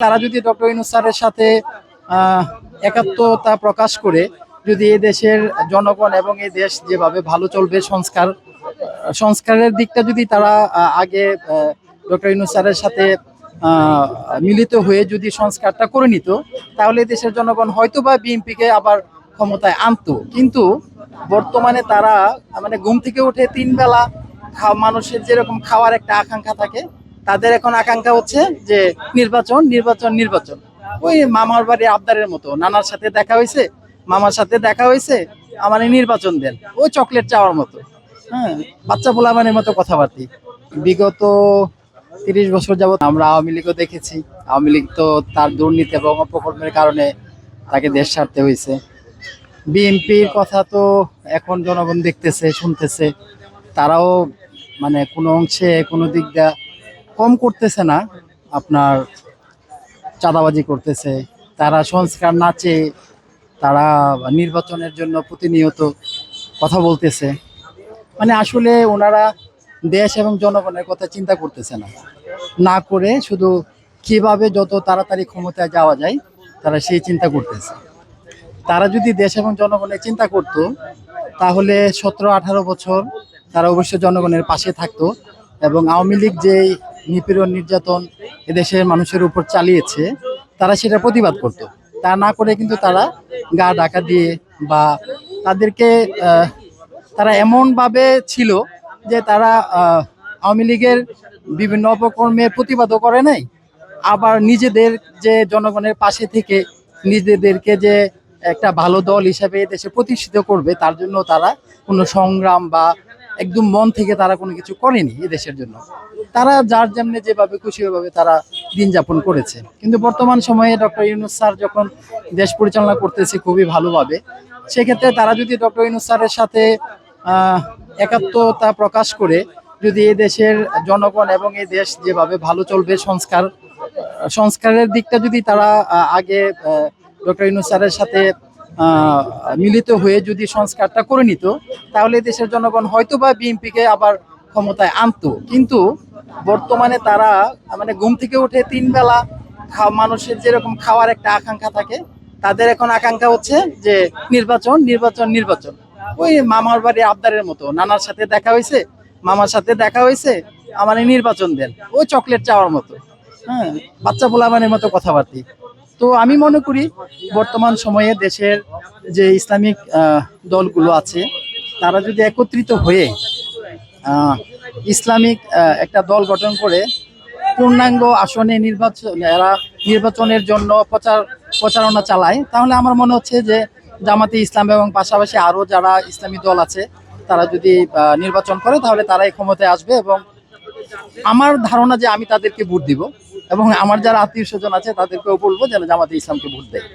তারা যদি ডক্টর ইউনুস স্যারের সাথে একাত্মতা প্রকাশ করে যদি এই দেশের জনগণ এবং এই দেশ যেভাবে ভালো চলবে সংস্কার, সংস্কারের দিকটা যদি তারা আগে ডক্টর ইউনুস স্যারের সাথে মিলিত হয়ে যদি সংস্কারটা করে নিত, তাহলে দেশের জনগণ হয়তো বা বিএনপিকে আবার ক্ষমতায় আনতো। কিন্তু বর্তমানে তারা মানে ঘুম থেকে উঠে তিন বেলা মানুষের যেরকম খাওয়ার একটা আকাঙ্ক্ষা থাকে তাদের এখন আকাঙ্ক্ষা হচ্ছে যে নির্বাচন নির্বাচন নির্বাচন। ওই মামার বাড়ি আবদারের মতো। নানার সাথে দেখা হয়েছে, মামার সাথে দেখা হয়েছে, আমার নির্বাচন দেন। ওই চকলেট চাওয়ার মতো। হ্যাঁ বাচ্চা পোলামানের মতো কথাবার্তি। বিগত তিরিশ বছর যাবত আমরা আওয়ামী লীগও দেখেছি। আওয়ামী লীগ তো তার দুর্নীতি এবং অপকর্মের কারণে তাকে দেশ ছাড়তে হয়েছে। বিএনপির কথা তো এখন জনগণ দেখতেছে, শুনতেছে। তারাও মানে কোনো অংশে কোনো দিক দিয়ে কম করতেছে না, আপনার চাঁদাবাজি করতেছে, তারা সংস্কার নাচে তারা নির্বাচনের জন্য প্রতিনিয়ত কথা বলতেছে। মানে আসলে ওনারা দেশ এবং জনগণের কথা চিন্তা করতেছে না। না করে শুধু কীভাবে যত তাড়াতাড়ি ক্ষমতায় যাওয়া যায়, তারা সেই চিন্তা করতেছে। তারা যদি দেশ এবং জনগণের চিন্তা করত, তাহলে সতেরো আঠারো বছর তারা অবশ্যই জনগণের পাশে থাকতো এবং আওয়ামী লীগ যে নিপীড়ন, নির্যাতন এদেশের মানুষের উপর চালিয়েছে, তারা সেটা প্রতিবাদ করত। তা না করে কিন্তু তারা গা ডাকা দিয়ে বা তাদেরকে তারা এমনভাবে ছিল যে তারা আওয়ামী লীগের বিভিন্ন অপকর্মের প্রতিবাদও করে নাই। আবার নিজেদের যে জনগণের পাশে থেকে নিজেদেরকে যে একটা ভালো দল হিসাবে দেশে প্রতিষ্ঠিত করবে, তার জন্য তারা কোনো সংগ্রাম বা একদম মন থেকে তারা কোনো কিছু করেনি এই দেশের জন্য। তারা যার যেমনি যেভাবে খুশি ওইভাবে তারা দিন যাপন করেছে। কিন্তু বর্তমান সময়ে ডক্টর ইউনুস স্যার যখন দেশ পরিচালনা করতেছে খুবই ভালোভাবে, সেক্ষেত্রে তারা যদি ডক্টর ইউনুস স্যারের সাথে একাত্মতা প্রকাশ করে যদি এই দেশের জনগণ এবং এই দেশ যেভাবে ভালো চলবে সংস্কার, সংস্কারের দিকটা যদি তারা আগে ডক্টর ইউনুস স্যারের সাথে মিলিত হয়ে যদি সংস্কারটা করে নিত, তাহলে দেশের জনগণ হয়তো বা বিএনপিকে আবার ক্ষমতায় আনতো। কিন্তু বর্তমানে তারা মানে ঘুম থেকে উঠে তিন বেলা মানুষের যেরকম খাওয়ার একটা আকাঙ্ক্ষা থাকে, তাদের এখন আকাঙ্ক্ষা হচ্ছে যে নির্বাচন নির্বাচন নির্বাচন। ওই মামার বাড়ি আবদারের মতো। নানার সাথে দেখা হয়েছে, মামার সাথে দেখা হয়েছে, আমার নির্বাচন দেন। ওই চকলেট চাওয়ার মতো। হ্যাঁ বাচ্চা পোলামানের মতো কথাবার্তি। তো আমি মনে করি, বর্তমান সময়ে দেশের যে ইসলামিক দলগুলো আছে, তারা যদি একত্রিত হয়ে ইসলামিক একটা দল গঠন করে পূর্ণাঙ্গ আসনে নির্বাচন, এরা নির্বাচনের জন্য প্রচার, প্রচারণা চালায়। তাহলে আমার মনে হচ্ছে যে জামাতে ইসলাম এবং পাশাপাশি আরও যারা ইসলামী দল আছে, তারা যদি নির্বাচন করে, তাহলে তারাই ক্ষমতায় আসবে এবং আমার ধারণা যে আমি তাদেরকে ভোট দিব এবং আমার যারা আত্মীয় স্বজন আছে, তাদেরকেও বলব যেন জামাতে ইসলামকে ভোট দেয়।